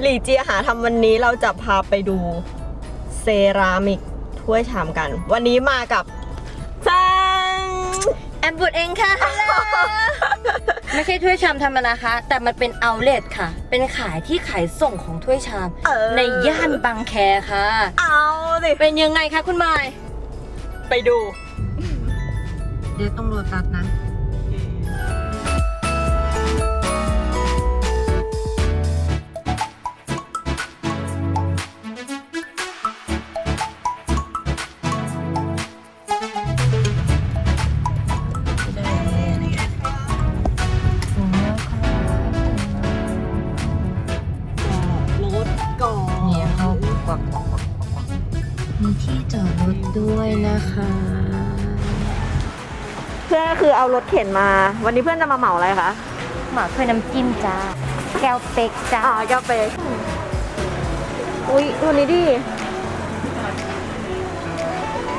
หลี่เจียหาทำวันนี้เราจะพาไปดูเซรามิกถ้วยชามกัน วันนี้มากับจังแอมบุดเองค่ะ ไม่ใช่ถ้วยชามธรรมดานะคะ แต่มันเป็นเอาเล t ค่ะ เป็นขายที่ขายส่งของถ้วยชาม เออในย่านบางแคค่ะ เอาสิเป็นยังไงคะคุณมาย ไปดู เดี๋ยวต้องโรตัสนะ พื่อนก็คือเอารถเข็นมา วันนี้เพื่อนจะมาเหมาอะไรคะหมาเพื่อน้ำจิ้มจ้า แก้วเป็กจ้าอ่าแก้วเป๊กอุ๊ยตัวนี้ดิ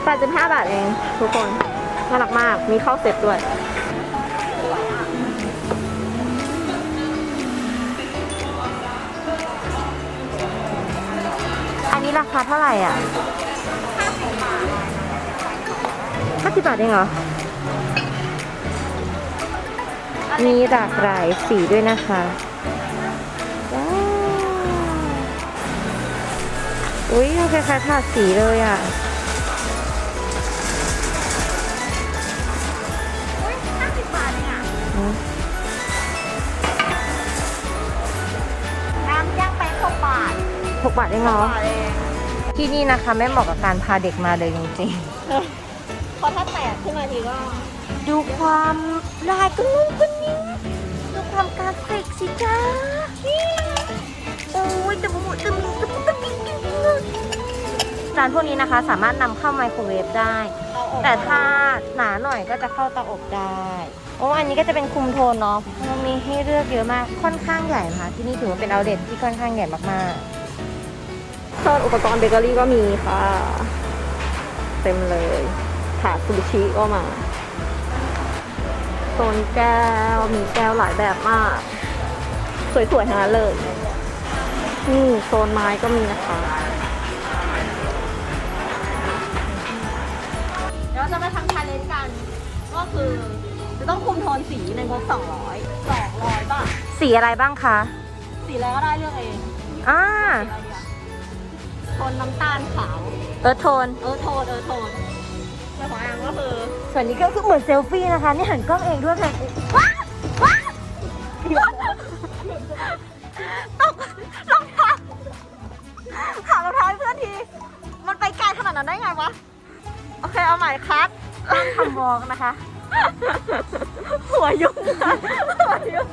85 บาทเองทุกคน น่ารักมาก มีข้าวเสร็จด้วย อันนี้ราคาเท่าไหร่อะ50บาทเองเหรอ มีหลากหลายสีด้วยนะคะว้าวอุ้ยคล้ายๆถาดสีเลยอะน้ำย่างไปหกบาทหกบาทเองเหรอ ที่นี่นะคะไม่เหมาะกับการพาเด็กมาเลยจริงเพราะถ้าแตกขึ้นมาทีก็ๆ ดูความลายกระนุ่งกระนิ่งดูความกราฟิกสิจ้าโอ้ยตะมุตะมิงตะมุตะมิงตะมิงจานพวกนี้นะคะสามารถนำเข้าไมโครเวฟได้เอาออกแต่ถ้าหนาหน่อยก็จะเข้าเตาอบได้ โอ้อันนี้ก็จะเป็นคุมโทนเนาะมันมีให้เลือกเยอะมาก ค่อนข้างใหญ่นะคะที่นี่ถือว่าเป็นเอาเด็ดที่ค่อนข้างใหญ่มากโซนอุปกรณ์เบเกอรี่ก็มีค่ะ เต็มเลยถาดซูชิก็มา โซนแก้ว มีแก้วหลายแบบมาก สวยๆทั้งนั้นเลย นี่โซนไม้ก็มีนะคะเดี๋ยวเราจะมาทำชาเลนจ์กัน ก็คือจะต้องคุมโทนสีในงบ200 200บาทๆสีอะไรบ้างคะ สีอะไรก็ได้เลือกเองอ่าสีอะไรดีอะโทนน้ำตาลขาว เออโทน เออโทนเออโทน แล้วของแอมก็คือ ส่วนนี้ก็คือเหมือนเซลฟี่นะคะ นี่หันกล้องเองด้วยค่ะถามรองเท้าให้เพื่อนที มันไปไกลขนาดนั้นได้ไงวะ โอเคเอาใหม่คัดห้ามทำวอล์กนะคะ หัวยุ่งอะหัวยุ่ง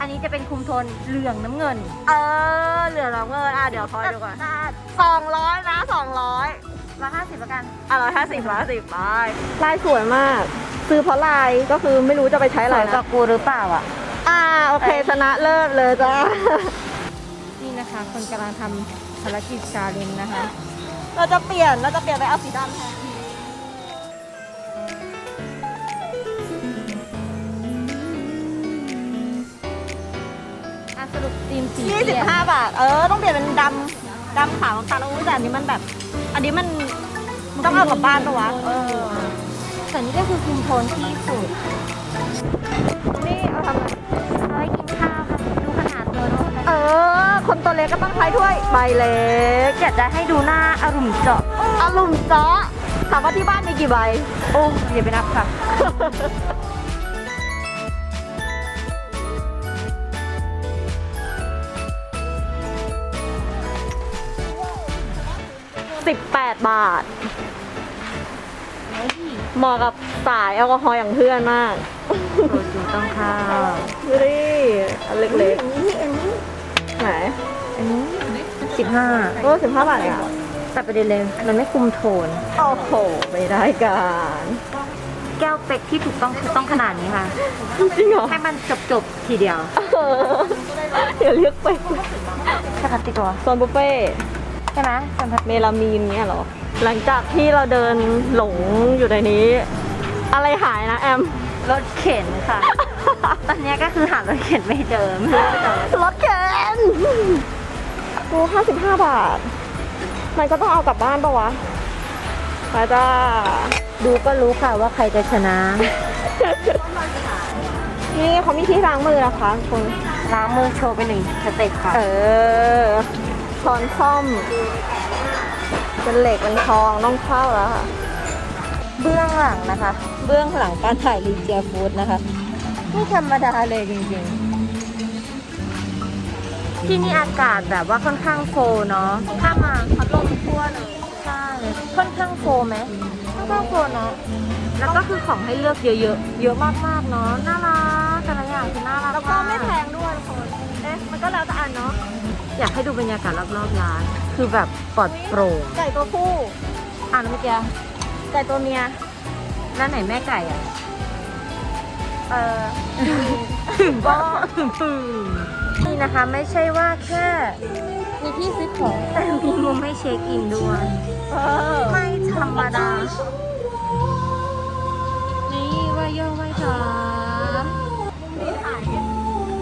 อันนี้จะเป็นคุมโทนเหลืองน้ำเงิน เออ เหลือน้ำเงิน อะเดี๋ยวคอยดูก่อนสองร้อยนะสองร้อย ร้อยห้าสิบแล้วกันอะร้อยห้าสิบร้อยห้าสิบลายลายสวยมาก ซื้อเพราะลายก็คือไม่รู้จะไปใช้สอะไรวยกับนะกูหรือเปล่าอะ อ่าโอเคชนะเลิศเลยจ้า นี่นะคะ คนกำลังทำภารกิจชาเลนจ์นะคะ เราจะเปลี่ยน เราจะเปลี่ยนไปเอาสีดำแทนอะสรุปทีมสียี่เปสิลี่บยนห้าบาท เออ ต้องเปลี่ยนเป็นดำ ดำขาวน้ำตาลอุ้ยแต่อันนี้มันแบบ อันนี้มันมันต้องเอากลับบ้านปะวะเออแต่นี่ก็คือคุมโทนที่สุด นี่เอาทำอะไรเอาไว้กินข้าวค่ะดูขนาดตัวน้องเออ คนตัวเล็กก็ต้องใช้ถ้วยใบเล็กอยากจะให้ดูหน้าอารมณ์เจาะอารมณ์เจาะถามว่าที่บ้านมีกี่ใบ โอ้อย่าไปนับค่ะ 18 บาท เหมาะกับสายแอลกอฮอล์อย่างเพื่อนมากโรจูต้องข้าวดูดิอันเล็กๆไหนอันนี้สิบห้าโอ้สิบห้าบาทอะแต่ประเด็นเลยมันไม่คุมโทน โอ้โหไม่ได้การ แก้วเป็กที่ถูกต้องคือต้องขนาดนี้ค่ะ จริงเหรอ ให้มันจบจบๆทีเดียวเอออย่าเรียกไปใช่ค่ะติดตัวโซนบุฟเฟ่ต์ใช่ไหมสัมผัสเมลามีนเนี่ยเหรอ หลังจากที่เราเดินหลงอยู่ในนี้ อะไรหายนะแอม รถเข็นค่ะ ตอนเนี้ยก็คือหารถเข็นไม่เจอไม่รู้จะเจอรถเข็นดูห้าสิบห้าบาท มันก็ต้องเอากลับบ้านปะวะไปจ้า ดูก็รู้ค่ะว่าใครจะชนะ นี่เขามีที่ล้างมือนะคะทุกคนล้างมือโชว์ไปหนึ่งสเต็ปค่ะ เออ ช้อนซ่อมเป็นเหล็กเป็นทองต้องเข้าแล้วค่ะ เบื้องหลังนะคะ เบื้องหลังการถ่ายรีเจียฟูดนะคะไม่ธรรมดาเลยจริงๆ ที่นี่อากาศแบบว่าค่อนข้างโฟร์เนาะถ้ามาพัดลมทั่วเลยใช่ค่อนข้างโฟร์ไหมค่อนข้างโฟร์เนาะแล้วก็คือของให้เลือกเยอะๆ เยอะมากๆเนาะน่ารักแต่ละอย่างคือน่ารักแล้วก็ไม่แพงด้วยทุกคนเอ๊ะมันก็แล้วแต่อันเนาะ อยากให้ดูบรรยากาศรอบๆร้าน คือแบบปลอดโปร่งไก่ตัวผู้อ่านเมื่อกี้ไก่ตัวเมียร้านไหนแม่ไก่อะ เออก็นี่นะคะ ไม่ใช่ว่าแค่ มีที่ซื้อของแต่มีมุมให้เช็คอินด้วยเออไม่ธรรมดา นี่ว่าโยว่าจ๋านี่ขาย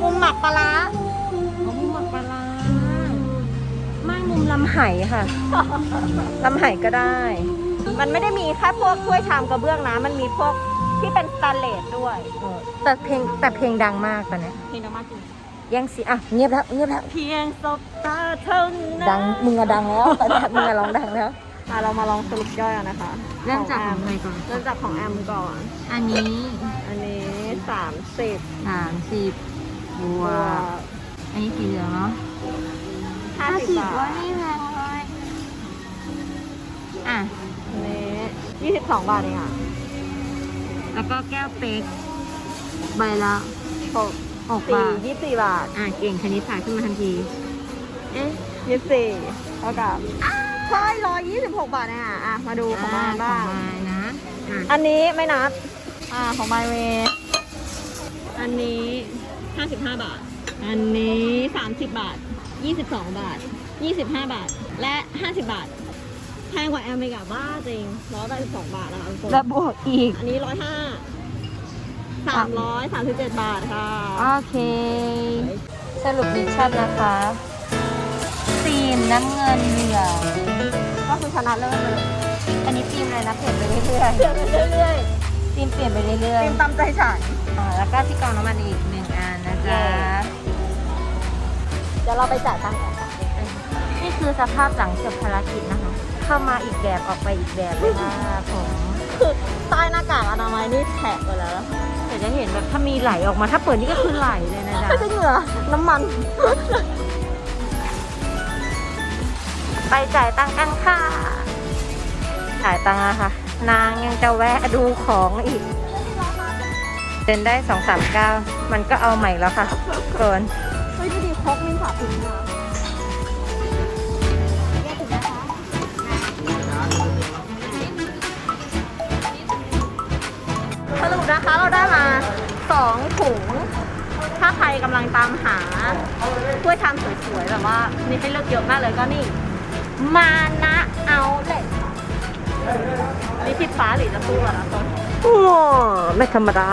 มุมหมักปลาร้าเขาำไหค่ะ ลำไหก็ได้ มันไม่ได้มีแค่พวกถ้วยชามกระเบื้องนะ มันมีพวกที่เป็นสแตนเลสด้วย แต่เพลงแต่เพลงดังมากตอนเนี้ยเพลงดังมากจริงยังสิอะเงียบแล้วเงียบแล้ว เพียงสบตาเท่านั้นดังมึงอะดังแล้วแต่มึงอะร้องดังแล้วอะเรามาลองสรุปย่อยกันนะคะเริ่มจากของใครก่อน เริ่มจากของแอมก่อน อันนี้ อันนี้สามสิบสามสิบบวบวกกอันนี้สีเหลืองเนาะ ห้าสิบบาว่าทนี่แพงเลยอะอันนี้ยี่สิบสองบาทเองอะ แล้วก็แก้วเป๊กใบละหกหกสี่บาท ยี่สิบสี่บาท อะเก่งคณิตศาสตร์ขึ้นมาทันที เอ๊ะยี่สิบสี่เท่ากับใช่ร้อยยี่สิบหกบาทเนี่ยอะมาดูของมานบ้าง ของมายนะอะอันนี้ไม่นับ อ่า ของไมเวอันนี้ห้าสิบห้าบาท อันนี้สามสิบบาท ยี่สิบสองบาทยี่สิบห้าบาท และห้าสิบบาท แพงกว่าแอมเมริกาบ้าจริงร้อยแปดสิบสองบาทนะคะทุกคนแล้วบวกอีก อันนี้ร้อยห้าสามร้อยสามสิบเจ็ดบาทค่ะ โอเค สรุปมิชชั่นนะคะทีมน้ำเงินเหลืองก็คือชนะเลิศไปเลย อันนี้ทีมอะไรนะเปลี่ยนไปเรื่อยเดี๋ยวเรื่อยๆทีมเปลี่ยนไปเรื่ๆอยเป็นตามใจฉันๆอ่าแล้วก็ที่กรองน้ำมันอีกหนึ่งอันนะจ๊ะเดี๋ยวเราไปจ่ายตังค์กันค่ะนี่คือสภาพหลังจบภารกิจนะคะ เข้ามาอีกแบบออกไปอีกแบบเลยค่ะผมคือใต้หน้ากากอนามัยนี่แฉะไปแล้วเดี๋ยวจะเห็นแบบถ้ามีไหลออกมาถ้าเปิดนี่ก็คือไหลเลยนะจ๊ะไม่ใช่เหงื่อน้ำมัน ไปจ่ายตังค์กันค่ะจ่ายตังค์อะค่ะนางยังจะแวะดูของอีกเดินได้สองสามเก้ามันก็เอาใหม่แล้วค่ะเกิน เฮ้ยดูดิครกมิ้นะแยกถึงนะคะสรุปนะคะเราได้มาสองถุง ถ้าใครกำลังตามหาถ้วยชามสวยๆแบบว่ามีให้เลือกเยอะมากเลยก็นี่ มานะเอาเลยนี่ทิดฟ้าหรือจะสู้กับเรต้นโอ้ไม่ธรรมดา